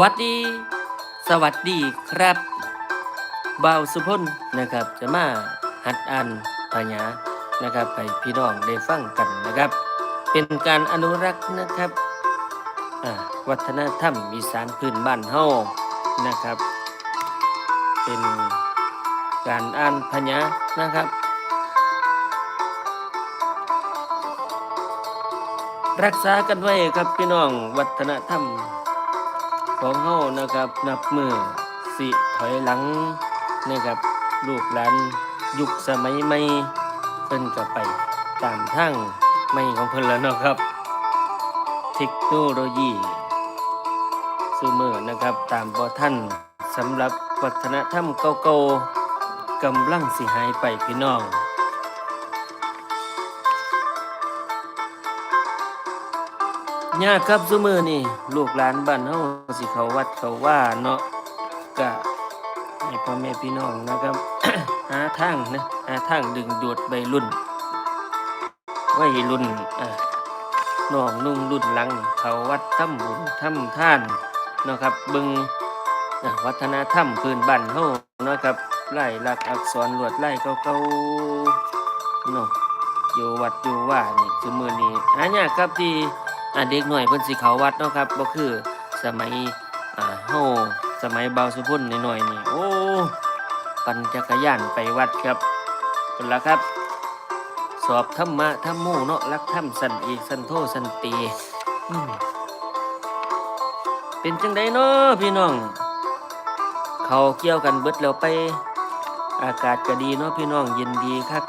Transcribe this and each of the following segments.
วัสดี สวัสดีครับบ่าวสุพลนะครับ จะมาหัดอ่านพญานะครับให้พี่น้องได้ฟังกันนะครับ เป็นการอนุรักษ์นะครับวัฒนธรรมอีสานพื้นบ้านเฮานะครับ เป็นการอ่านพญานะครับ รักษากันไว้ครับพี่น้องวัฒนธรรม ของเฮานะครับนับมือสิถอยหลังนะครับลูกหลานยุคสมัยใหม่เพิ่นก็ไปตามทางใหม่ของเพิ่นแล้วเนาะครับ เทคโนโลยีซูเมือนะครับตามบ่ทันสำหรับวัฒนธรรมเก่าๆกำลังสิหายไปพี่น้อง ยากครับซุมือนี่ลูกหลานบ้านเฮาสิเขาวัดเขาว่าเนาะก็ให้พ่อแม่พี่น้องนะครับ หาทางนะหาทางดึงดูดใบรุ่นวัยรุ่นอะน้องนุ่งรุ่นหลัง เขาวัดทำบุญทำท่านเนาะครับบึงวัฒนธรรมพื้นบ้านเฮาเนาะครับไล่ลักอักษรลวดไล่เก่าๆเนาะอยู่วัดอยู่ว่านี่ซุมือนี้หายากครับที่ อ่าเด็กหน่อยเพิ่นสิเขาวัดเนาะครับบ่คือสมัยอ่าเฮาสมัยเบาสุพุ่นหน่อยๆนี่โอ้ปั่นจักรยานไปวัดครับเป็นละครับ สอบธรรมะธรรมโมเนาะรักธรรมสันอีสันโทสันตีเป็นจังไดเนาะพี่น้อง เขาเกี่ยวกันเบิดแล้วไป อากาศก็ดีเนาะพี่น้องเย็นดีครับ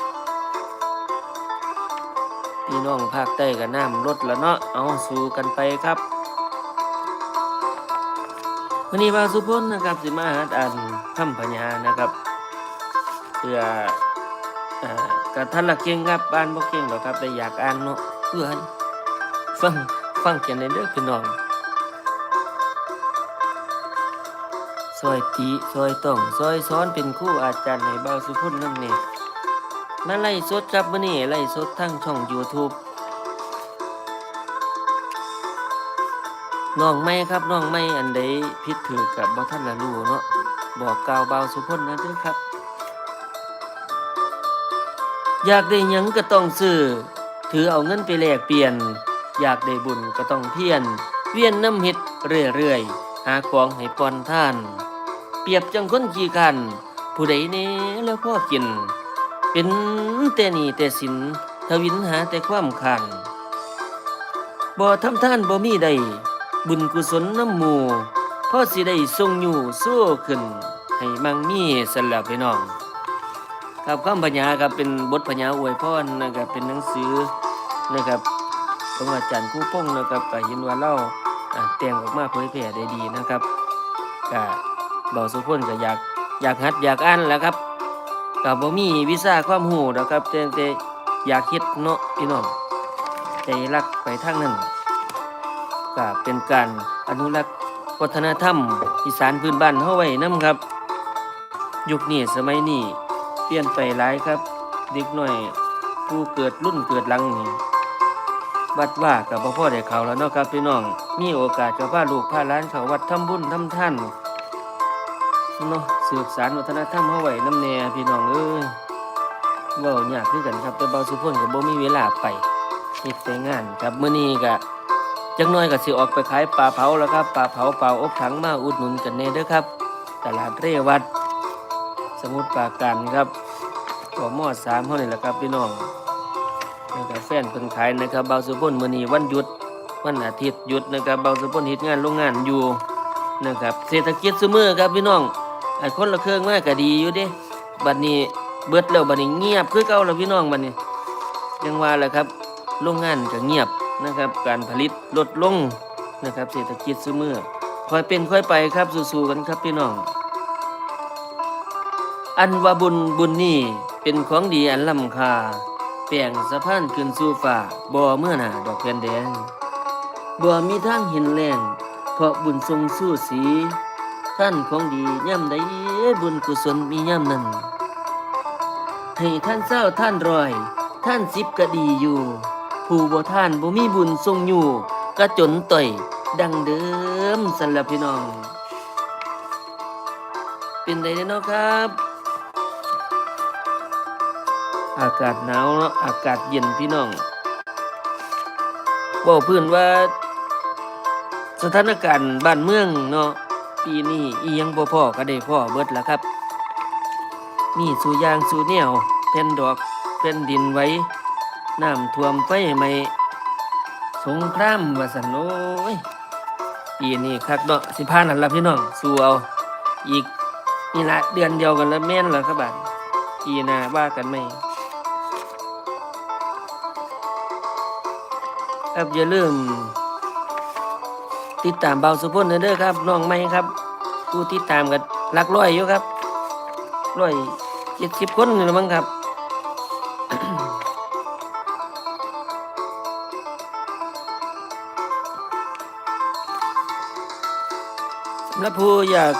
พี่น้องภาคใต้กับน้ำลดแล้วเนาะเอาสู้กันไปครับวันนี้บาสุพลนะครับสิมาหัดอ่านคำพญานะครับเพื่ออ่ากับท่านละเก่งครับอ่านบ่เก่งหรอกครับแต่อยากอ่านเนาะเพื่อให้ฟังฟังเขียนในเด้อพี่น้องซอยตีซอยต้องซอยซ้อนเป็นคู่อาจารย์ให้บาวสุพลนั่นนี่ มาไล่สดครับมื้อนี้ไล่สดทั้งช่อง YouTube น้องไม่ครับน้องไม่อันใดผิดถือกับบ่ท่านละรู้เนาะบอกกล่าวเบาสุพลนะเด้อครับ อยากได้หยังก็ต้องซื้อถือเอาเงินไปแลกเปลี่ยน อยากได้บุญก็ต้องเพียรเวียนน้ำเฮ็ดเรื่อยๆหาของให้ปอนท่าน เปรียบจังคนขี้คันผู้ใดแน่แล้วพ่อกิน เป็นแต่หนี่แต่สินทวินหาแต่ความขันบ่ทำท่านบ่มีใด บุญกุศลน้ำหมู่พ่อสิได้ทรงอยู่สู้ขึ้น ให้มั่งมีสลับพี่น้อง ครับคำปัญญาครับเป็นบทปัญญาอวยพรนะครับเป็นหนังสือนะครับของอาจารย์คู่พงษ์นะครับก็เห็นว่าเล่าแต่งออกมาเผยแผ่ได้ดีนะครับก็เบาสุพลก็อยากอยากหัดอยากอ่านแล้วครับ กับบ่มีวิชาความรู้ดอกครับแต่แต่อยากเฮ็ดเนาะพี่น้องใจรักไปทางนั้นก็เป็นการอนุรักษ์วัฒนธรรมอีสานพื้นบ้านเฮาไว้นํครับ ยุคนี้สมัยนี้เปลี่ยนไปหลายครับ เด็กน้อยผู้เกิดรุ่นเกิดหลังนี่วัดว่ากับบ่พอได้เขาแล้วเนาะครับพี่น้อง มีโอกาสก็พาลูกพาหลานเข้าวัดทำบุญทำทาน เนาะสืบสารวัฒนธรรมเฮาไว้น้ำแน่พี่น้องเอ้ยเว้ายากคือกันครับ แต่เบาสุพลก็บ่มีเวลาไปเฮ็ดแต่งานครับมื้อนี้ก็จักหน่อยก็สิออกไปขายปลาเผาแล้วครับปลาเผาปลาอบถังมาอุดหนุนกันแน่เด้อครับ ตลาดเรวัดสมุทรปราการครับตัวมอสามเฮานี่แหละครับพี่น้องนะครับแฟนเพิ่นขายนะครับเบาสุพลมื้อนี้วันหยุดวันอาทิตย์หยุดนะครับเบาสุพลเฮ็ดงานโรงงานอยู่นะครับเศรษฐกิจซุมือครับพี่น้อง ไอ้คนละเครื่องมากก็ดีอยู่เด้บัดนี้เบิดแล้วบัดนี้เงียบคือเก่าแล้วพี่น้องบัดนี้ยังว่าแหละครับโรงงานก็เงียบนะครับ การผลิตลดลงนะครับ เศรษฐกิจซุมือค่อยเป็นค่อยไปครับสู้ๆกันครับพี่น้อง อันว่าบุญบุญนี่เป็นของดีอันล้ำค่าแปลงสะพานขึ้นสู่ฟ้าบ่เมื่อหน้าดอกแผ่นแดงบ่มีทางเห็นแรงเพราะบุญทรงสู้สี ท่านของดีย่ำใดบุญกุศลมีย่ำนั้นให้ท่านเศร้าท่านรอย ท่านสิบก็ดีอยู่ ผู้บ่ท่านบ่มีบุญทรงอยู่ก็จนต่อยดังเดิมสำหรับพี่น้อง เป็นไดเนาะครับ อากาศหนาวเนาะอากาศเย็นพี่น้องบอกเพื่อนว่า สถานการณ์บ้านเมืองเนาะ ปีนี้อียังบ่พ่อก็ได้พ่อเบิดแล้วครับ มีสูยางสู่แนวแผ่นดอกแผ่นดินไว้น้ำท่วมไฟไหมสงครามว่าสันโอ้ยปีนี้คักเนาะสิพานั่นละพี่น้องสู้เอาอีกนี่ละเดือนเดียวกันแล้วแม่นแล้วครับบาดปีหน้าว่ากันไหมครับอย่าลืม ติดตามเบาสุพลเด้อครับน้องใหม่ครับ ผู้ติดตามกันหลักร้อยอยู่ครับร้อยเจ็ดสิบคนนี่ละมั้งครับสำหรับผู้อยาก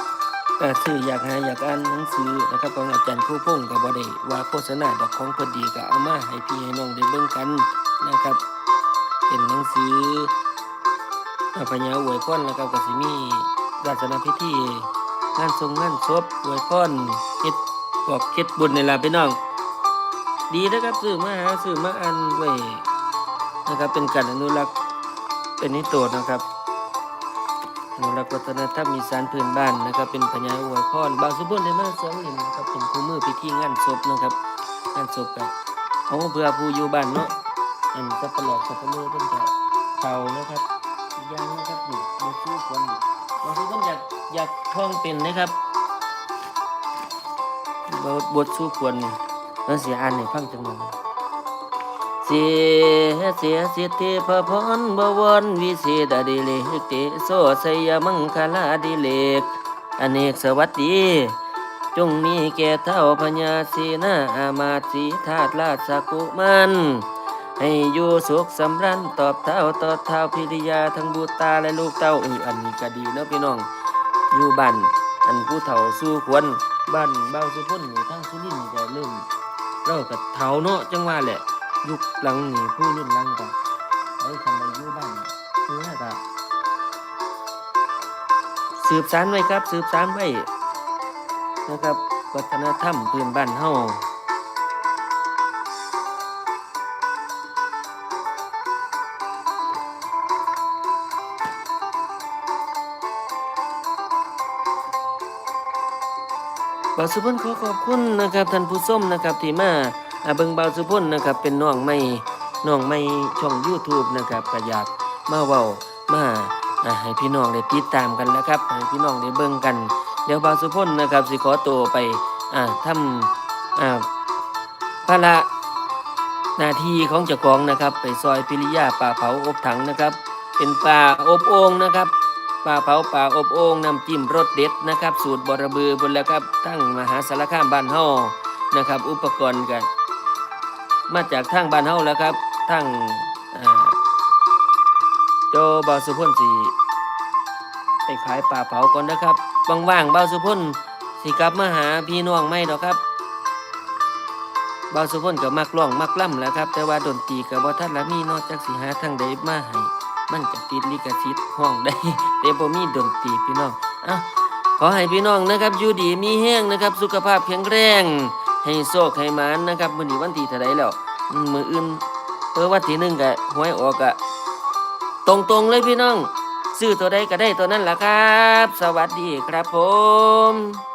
อ่อซื้ออยากหาอยากอ่านหนังสือนะครับของอาจารย์ผู้พงกับบ่ได้ว่าโฆษณาดอกของพอดีก็เอามาให้พี่ให้น้องได้เบิ่งกันนะครับ เป็นหนังสือ พญาอวยพรนะครับก็สิมีราชนาพิธีงานทรงงานศพอวยพรเฮ็ดบอกเฮ็ดบุญในล่ะพี่น้อง ดีนะครับซื้อมาหาซื้อมาอ่านไว้นะครับ เป็นการอนุรักษ์เป็นนิโตนะครับอนุรักษ์วัฒนธรรมอีสานพื้นบ้านนะครับ เป็นพญาอวยพรบางสุบุญได้มาสองเล่มนะครับเป็นคู่มือพิธีงานศพนะครับงานศพแบบของเพื่อผู้อยู่บ้านเนาะอันสับปะหลอดสับปะเลอเพิ่นจะเป่านะครับ อย่างนะครับนี่มาสู้คนบางสุบุญอยากอยากท่องเป็นนะครับบทบทสู้ควรนี่แล้วเสียอ่านให้ฟังจังหน่อยเสียเสียสิทพพรบวรวิเศษอดิเลกเตโสสยมังคลาดิเลกอเนกสวัสดีจงมีแก่เท่าพญาสีนาอามาตสีธาตุราชกุมัน ให้อยู่สุขสำรันตอบเท่าตอบเท่าพิริยาทั้งบุตาและลูกเต้าเอออันนี้ก็ดีเนาะพี่น้อง อยู่บ้านอันผู้เฒ่าสู้ควรบ้านเบ้าสุพ้นนี่ทางสุรินทร์นี่ก็เริ่มเรากับเฒ่าเนาะจังว่าแหละ ยุคหลังนี่ผู้รุ่นหลังก็ไอ้ทำไปอยู่บ้านคือว่าก็สืบสานไว้ครับ สืบสานไว้นะครับ วัฒนธรรมพื้นบ้านเฮา บาสุพลขอขอบคุณนะครับท่านผู้ชมนะครับที่มาอาเบิงบาสุพลนะครับเป็นน้องใหม่น้องใหม่ช่อง YouTube นะครับก็อยากมาเว้ามาให้พี่น้องได้ติดตามกันแล้วครับให้พี่น้องได้เบิ่งกัน เดี๋ยวบาสุพลนะครับสิขอตัวไปอ่าทำอ่าภาระหน้าที่ของเจ้าของนะครับ ไปซอยพิริยาป่าเผาอบถังนะครับ เป็นปลาอบโอ่งนะครับ ปลาเผาปลาอบโอ่งน้ำจิ้มรสเด็ดนะครับ สูตรบรบือบนแล้วครับทั้งมหาสารคามบ้านเฮานะครับ อุปกรณ์กันมาจากทางบ้านเฮาแล้วครับทั้งโจบาสุพลสีไปขายปลาเผาก่อนนะครับว่างๆบาสุพลสิกลับมาหาพี่น้องไม่ดอกครับบาสุพลก็มักร้องมักล่ำแล้วครับ แต่ว่าดนตรีกับว่าท่านละมีนอกจากสิหาทางใดมาให้ มันจะติดลิขสิทธิ์ห้องได้แต่บ่มีดนตรีพี่น้องอ้าขอให้พี่น้องนะครับอยู่ดีมีแห้งนะครับ สุขภาพแข็งแรง ให้โชคให้หมานนะครับมื้อนี้วันที่เท่าใดแล้วมมื้ออื่นเออวันที่หนึ่งก็หวยออกก็ตรงๆเลยพี่น้อง ซื้อตัวใดก็ได้ตัวนั้นล่ะครับ สวัสดีครับผม